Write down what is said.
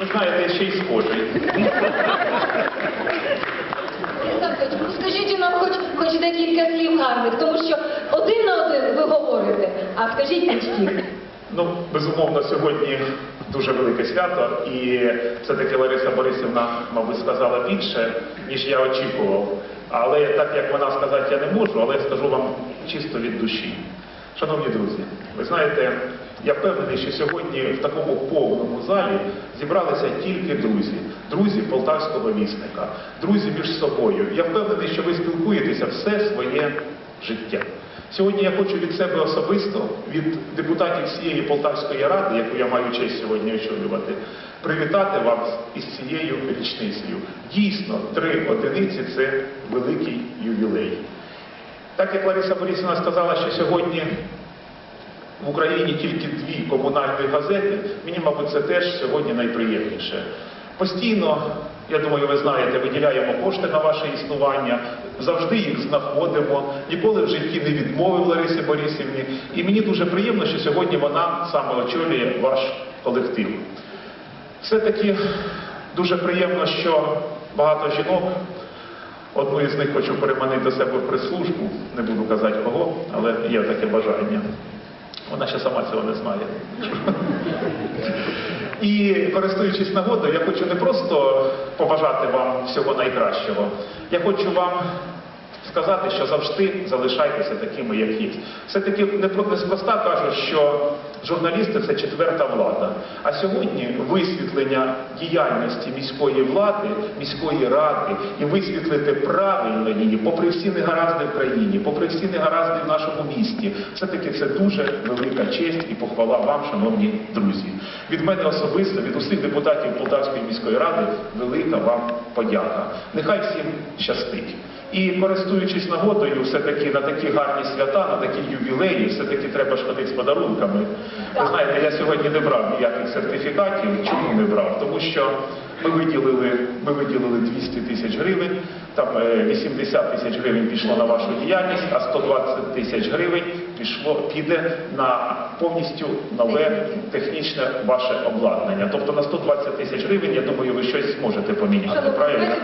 Ви знаєте, ще й схожий. Ну скажіть нам хоч, хоч декілька слів гарних, тому що один на один ви говорите, а скажіть пічки. Ну, безумовно, сьогодні дуже велике свято, і все-таки Лариса Борисівна, мабуть, сказала більше, ніж я очікував. Але так як вона сказати я не можу, але я скажу вам чисто від душі. Шановні друзі, ви знаєте, я впевнений, що сьогодні в такому повному залі зібралися тільки друзі, друзі полтавського вісника, друзі між собою. Я впевнений, що ви спілкуєтеся все своє життя. Сьогодні я хочу від себе особисто, від депутатів всієї Полтавської ради, яку я маю честь сьогодні очолювати, привітати вас із цією річницею. Дійсно, три одиниці це великий ювілей. Так як Лариса Борисівна сказала, що сьогодні в Україні тільки дві комунальні газети, мені, мабуть, це теж сьогодні найприємніше. Постійно, я думаю, ви знаєте, виділяємо кошти на ваше існування, завжди їх знаходимо, ніколи в житті не відмовив Ларисі Борисівні. І мені дуже приємно, що сьогодні вона саме очолює ваш колектив. Все-таки дуже приємно, що багато жінок, одну із них хочу переманити до себе в прес-службу, не буду казати кого, але є таке бажання. Вона ще сама цього не знає. І користуючись нагодою, я хочу не просто побажати вам всього найкращого, я хочу вам сказати, що завжди залишайтеся такими, як є. Все-таки не про- неспроста кажуть, що журналісти це четверта влада. А сьогодні висвітлення діяльності міської влади, міської ради і висвітлити правильно її, попри всі негаразди в країні, попри всі негаразди в нашому місті, все-таки це дуже велика честь і похвала вам, шановні друзі. Від мене особисто, від усіх депутатів Полтавської міської ради, велика вам подяка. Нехай всім щастить. І користуючись нагодою, все-таки на такі гарні свята, на такі ювілеї, все-таки треба ж ходити з подарунками. Ви знаєте, я сьогодні не брав ніяких сертифікатів. Чому не брав? Тому що ми виділили, ми виділили 200 тисяч гривень, там е, 80 тисяч гривень пішло на вашу діяльність, а 120 тисяч гривень пішло, піде на повністю нове технічне ваше обладнання. Тобто на 120 тисяч гривень, я думаю, ви щось зможете поміняти. Правильно?